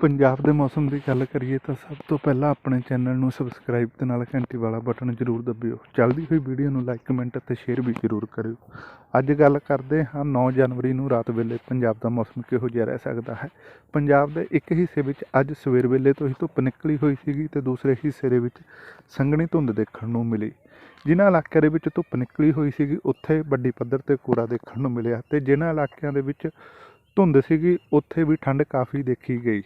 ਪੰਜਾਬ ਦੇ ਮੌਸਮ ਦੀ ਗੱਲ ਕਰੀਏ ਤਾਂ ਸਭ ਤੋਂ ਪਹਿਲਾਂ ਆਪਣੇ ਚੈਨਲ ਨੂੰ ਸਬਸਕ੍ਰਾਈਬ ਤੇ ਨਾਲ ਘੰਟੀ ਵਾਲਾ ਬਟਨ ਜ਼ਰੂਰ ਦਬਿਓ। ਚੱਲਦੀ ਹੋਈ ਵੀਡੀਓ ਨੂੰ ਲਾਈਕ, ਕਮੈਂਟ ਅਤੇ ਸ਼ੇਅਰ ਵੀ ਜ਼ਰੂਰ ਕਰਿਓ। ਅੱਜ ਗੱਲ ਕਰਦੇ ਹਾਂ 9 ਜਨਵਰੀ ਨੂੰ ਰਾਤ ਵੇਲੇ ਪੰਜਾਬ ਦਾ ਮੌਸਮ ਕਿਹੋ ਜਿਹਾ ਰਹਿ ਸਕਦਾ ਹੈ? ਪੰਜਾਬ ਦੇ ਇੱਕ ਹਿੱਸੇ ਵਿੱਚ ਅੱਜ ਸਵੇਰ ਵੇਲੇ ਤੋਂ ਹੀ ਧੁੱਪ ਨਿਕਲੀ ਹੋਈ ਸੀਗੀ ਤੇ ਦੂਸਰੇ ਹਿੱਸੇ ਦੇ ਵਿੱਚ ਸੰਘਣੀ ਧੁੰਦ ਦੇਖਣ ਨੂੰ ਮਿਲੀ। ਜਿਨ੍ਹਾਂ ਇਲਾਕਿਆਂ ਦੇ ਵਿੱਚ ਧੁੱਪ ਨਿਕਲੀ ਹੋਈ ਸੀਗੀ, ਉੱਥੇ ਵੱਡੀ ਪੱਧਰ ਤੇ ਕੋਰਾ ਦੇਖਣ ਨੂੰ ਮਿਲਿਆ ਤੇ ਜਿਨ੍ਹਾਂ ਇਲਾਕਿਆਂ ਦੇ ਵਿੱਚ ਧੁੰਦ ਸੀਗੀ, ਉੱਥੇ ਵੀ ਠੰਡ ਕਾਫੀ ਦੇਖੀ ਗਈ।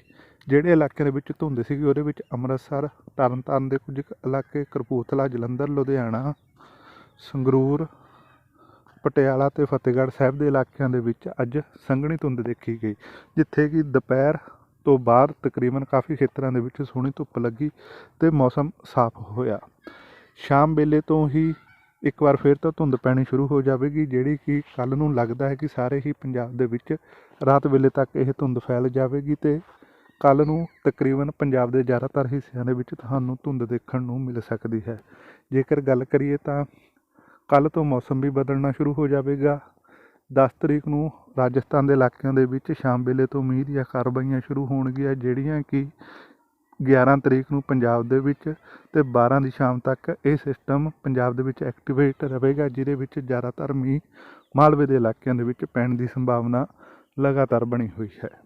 ਜਿਹੜੇ ਇਲਾਕਿਆਂ ਦੇ ਵਿੱਚ ਧੁੰਦ ਸੀਗੀ, ਉਹਦੇ ਵਿੱਚ ਅੰਮ੍ਰਿਤਸਰ, ਤਰਨਤਾਰਨ ਦੇ ਕੁਝ ਕੁ ਇਲਾਕੇ, ਕਪੂਰਥਲਾ, ਜਲੰਧਰ, ਲੁਧਿਆਣਾ, ਸੰਗਰੂਰ, ਪਟਿਆਲਾ ਤੇ ਫਤਿਹਗੜ੍ਹ ਸਾਹਿਬ ਦੇ ਇਲਾਕਿਆਂ ਦੇ ਵਿੱਚ ਅੱਜ ਸੰਘਣੀ ਧੁੰਦ ਦੇਖੀ ਗਈ, ਜਿੱਥੇ ਕਿ ਦੁਪਹਿਰ ਤੋਂ ਬਾਅਦ ਤਕਰੀਬਨ ਕਾਫੀ ਖੇਤਰਾਂ ਦੇ ਵਿੱਚ ਸੋਹਣੀ ਧੁੱਪ ਲੱਗੀ ਤੇ ਮੌਸਮ ਸਾਫ਼ ਹੋਇਆ। ਸ਼ਾਮ ਵੇਲੇ ਤੋਂ ਹੀ ਇੱਕ ਵਾਰ ਫਿਰ ਤੋਂ ਧੁੰਦ ਪੈਣੀ ਸ਼ੁਰੂ ਹੋ ਜਾਵੇਗੀ, ਜਿਹੜੀ ਕਿ ਕੱਲ ਨੂੰ ਲੱਗਦਾ ਹੈ ਕਿ ਸਾਰੇ ਹੀ ਪੰਜਾਬ ਦੇ ਵਿੱਚ ਰਾਤ ਵੇਲੇ ਤੱਕ ਇਹ ਧੁੰਦ ਫੈਲ ਜਾਵੇਗੀ ਤੇ ਕੱਲ ਨੂੰ ਤਕਰੀਬਨ ਪੰਜਾਬ ਦੇ ਜ਼ਿਆਦਾਤਰ ਹਿੱਸਿਆਂ ਦੇ ਵਿੱਚ ਤੁਹਾਨੂੰ ਧੁੰਦ ਦੇਖਣ ਨੂੰ ਮਿਲ ਸਕਦੀ ਹੈ। ਜੇਕਰ ਗੱਲ ਕਰੀਏ ਤਾਂ ਕੱਲ ਤੋਂ ਮੌਸਮ ਵੀ ਬਦਲਣਾ ਸ਼ੁਰੂ ਹੋ ਜਾਵੇਗਾ। 10 ਤਰੀਕ ਨੂੰ ਰਾਜਸਥਾਨ ਦੇ ਇਲਾਕਿਆਂ ਦੇ ਵਿੱਚ ਸ਼ਾਮ ਵੇਲੇ ਤੋਂ ਮੀਂਹ ਦੀਆਂ ਕਾਰਵਾਈਆਂ ਸ਼ੁਰੂ ਹੋਣਗੀਆਂ, ਜਿਹੜੀਆਂ ਕਿ 11 ਤਰੀਕ ਨੂੰ ਪੰਜਾਬ ਦੇ ਵਿੱਚ ਤੇ 12 ਦੀ ਸ਼ਾਮ ਤੱਕ ਇਹ ਸਿਸਟਮ ਪੰਜਾਬ ਦੇ ਵਿੱਚ ਐਕਟੀਵੇਟ ਰਹੇਗਾ, ਜਿਹਦੇ ਵਿੱਚ ਜ਼ਿਆਦਾਤਰ ਮੀਂਹ ਮਾਲਵੇ ਦੇ ਇਲਾਕਿਆਂ ਦੇ ਵਿੱਚ ਪੈਣ ਦੀ ਸੰਭਾਵਨਾ ਲਗਾਤਾਰ ਬਣੀ ਹੋਈ ਹੈ।